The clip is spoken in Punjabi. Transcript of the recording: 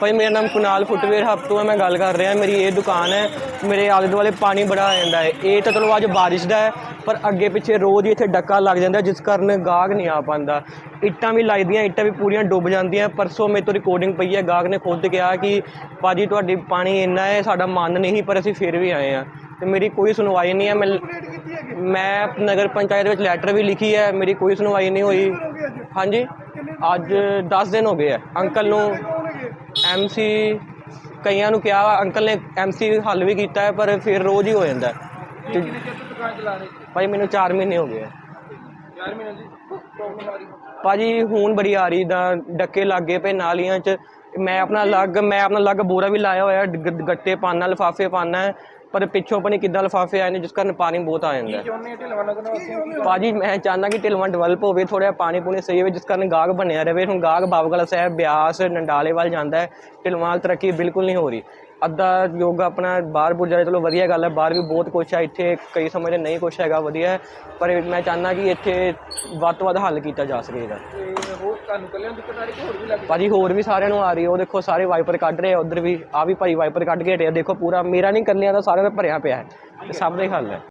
ਭਾਈ, ਮੇਰਾ ਨਾਮ ਕੁਨਾਲ ਫੁੱਟਵੇਅਰ ਹੱਬ ਤੋਂ ਹੈ ਮੈਂ ਗੱਲ ਕਰ ਰਿਹਾ। ਮੇਰੀ ਇਹ ਦੁਕਾਨ ਹੈ, ਮੇਰੇ ਆਲੇ ਦੁਆਲੇ ਪਾਣੀ ਬੜਾ ਆ ਜਾਂਦਾ ਹੈ। ਇਹ ਤਾਂ ਚਲੋ ਅੱਜ ਬਾਰਿਸ਼ ਦਾ ਹੈ, ਪਰ ਅੱਗੇ ਪਿੱਛੇ ਰੋਜ਼ ਹੀ ਇੱਥੇ ਡੱਕਾ ਲੱਗ ਜਾਂਦਾ, ਜਿਸ ਕਾਰਨ ਗਾਹਕ ਨਹੀਂ ਆ ਪਾਉਂਦਾ। ਇੱਟਾਂ ਵੀ ਲੱਗਦੀਆਂ ਇੱਟਾਂ ਵੀ ਪੂਰੀਆਂ ਡੁੱਬ ਜਾਂਦੀਆਂ। ਪਰਸੋਂ ਮੇਰੇ ਤੋਂ ਰਿਕਾਰਡਿੰਗ ਪਈ ਹੈ, ਗਾਹਕ ਨੇ ਖੁਦ ਕਿਹਾ ਕਿ, ਭਾਜੀ, ਤੁਹਾਡੀ ਪਾਣੀ ਇੰਨਾ ਹੈ, ਸਾਡਾ ਮਨ ਨਹੀਂ ਪਰ ਅਸੀਂ ਫਿਰ ਵੀ ਆਏ ਆ ਤੇ ਮੇਰੀ ਕੋਈ ਸੁਣਵਾਈ ਨਹੀਂ ਹੈ, ਮੈਂ ਮੈਂ ਨਗਰ ਪੰਚਾਇਤ ਵਿੱਚ ਲੈਟਰ ਵੀ ਲਿਖੀ ਹੈ, ਮੇਰੀ ਕੋਈ ਸੁਣਵਾਈ ਨਹੀਂ ਹੋਈ। ਹਾਂਜੀ? ਅੱਜ 10 ਦਿਨ ਹੋ ਗਏ ਆ। ਅੰਕਲ ਨੂੰ ਐਮਸੀ ਕਈਆਂ ਨੂੰ ਕਿਹਾ ਅੰਕਲ ਨੇ ਐਮਸੀ ਹੱਲ ਵੀ ਕੀਤਾ ਹੈ ਪਰ ਫਿਰ ਰੋਜ਼ ਹੀ ਹੋ ਜਾਂਦਾ ਹੈ। ਤੇ ਦੁਕਾਨ ਚਲਾ ਰਹੇ ਭਾਈ ਮੈਨੂੰ 4 ਮਹੀਨੇ ਹੋ ਗਏ ਆ। ਯਾਰ ਮਹੀਨੇ ਦੀ ਪ੍ਰੋਬਲਮ ਆ ਰਹੀ ਭਾਜੀ ਹੁਣ ਬੜੀ ਆ ਰਹੀ ਦਾ ਡੱਕੇ ਲੱਗੇ ਪਏ ਨਾਲੀਆਂ 'ਚ। ਮੈਂ ਆਪਣਾ ਅਲੱਗ ਮੈਂ ਆਪਣਾ ਅਲੱਗ ਬੋਰਾ ਵੀ ਲਾਇਆ ਹੋਇਆ ਗ- ਗੱਟੇ ਪਾਣਾ ਲਿਫਾਫੇ ਪਾਣਾ ਪਰ ਪਿੱਛੋਂ ਨਹੀਂ ਕਿੱਦਾਂ ਲਿਫਾਫੇ ਆਏ ਨੇ ਜਿਸ ਕਾਰਨ ਪਾਣੀ ਬਹੁਤ ਆ ਜਾਂਦਾ ਹੈ। ਚਾਹੁੰਦੇ ਭਾਜੀ ਮੈਂ ਚਾਹੁੰਦਾ ਕਿ ਢਿਲਵਾਂ ਡਿਵੈਲਪ ਹੋਵੇ ਥੋੜਾ ਪਾਣੀ ਪੂਣੀ ਸਹੀ ਹੋਵੇ ਜਿਸ ਕਾਰਨ ਗਾਹਕ ਬਣਿਆ ਰਹੇ। ਹੁਣ ਗਾਹਕ ਬਾਬਗਲਾ ਸਾਹਿਬ ਬਿਆਸ ਨੰਡਾਲੇ ਵੱਲ ਜਾਂਦਾ ਹੈ। ਢਿਲਵਾਂ ਤਰੱਕੀ ਬਿਲਕੁਲ ਨਹੀਂ ਹੋ ਰਹੀ। ਅੱਧਾ ਯੋਗ ਆਪਣਾ ਬਾਹਰ ਬੁਰ ਜਾਏ ਚਲੋ ਵਧੀਆ ਗੱਲ ਹੈ ਬਾਹਰ ਵੀ ਬਹੁਤ ਕੁਛ ਹੈ ਇੱਥੇ ਕਈ ਸਮੇਂ ਦੇ ਨਹੀਂ ਕੁਛ ਹੈਗਾ ਵਧੀਆ ਹੈ। ਪਰ ਮੈਂ ਚਾਹੁੰਦਾ ਕਿ ਇੱਥੇ ਵੱਧ ਤੋਂ ਵੱਧ ਹੱਲ ਕੀਤਾ ਜਾ ਸਕੇ ਇਹਦਾ। ਤੇ ਤੁਹਾਨੂੰ ਕੱਲਿਆਂ ਦੀ ਦਿੱਕਤ ਆ ਹੋਰ ਵੀ ਲੱਗ ਭਾਜੀ, ਹੋਰ ਵੀ ਸਾਰਿਆਂ ਨੂੰ ਆ ਰਹੀ ਹੈ। ਉਹ ਦੇਖੋ, ਸਾਰੇ ਵਾਈਪਰ ਕੱਢ ਰਹੇ ਆ। ਉਧਰ ਵੀ ਆ ਵੀ ਭਾਈ ਵਾਈਪਰ ਕੱਢ ਕੇ ਹਟਿਆ ਦੇਖੋ, ਪੂਰਾ ਮੇਰਾ ਨਹੀਂ ਕੱਲਿਆਂ ਦਾ ਸਾਰਿਆਂ ਦਾ ਭਰਿਆ ਪਿਆ ਹੈ। ਸਭ ਦਾ ਹੀ ਹੱਲ ਹੈ।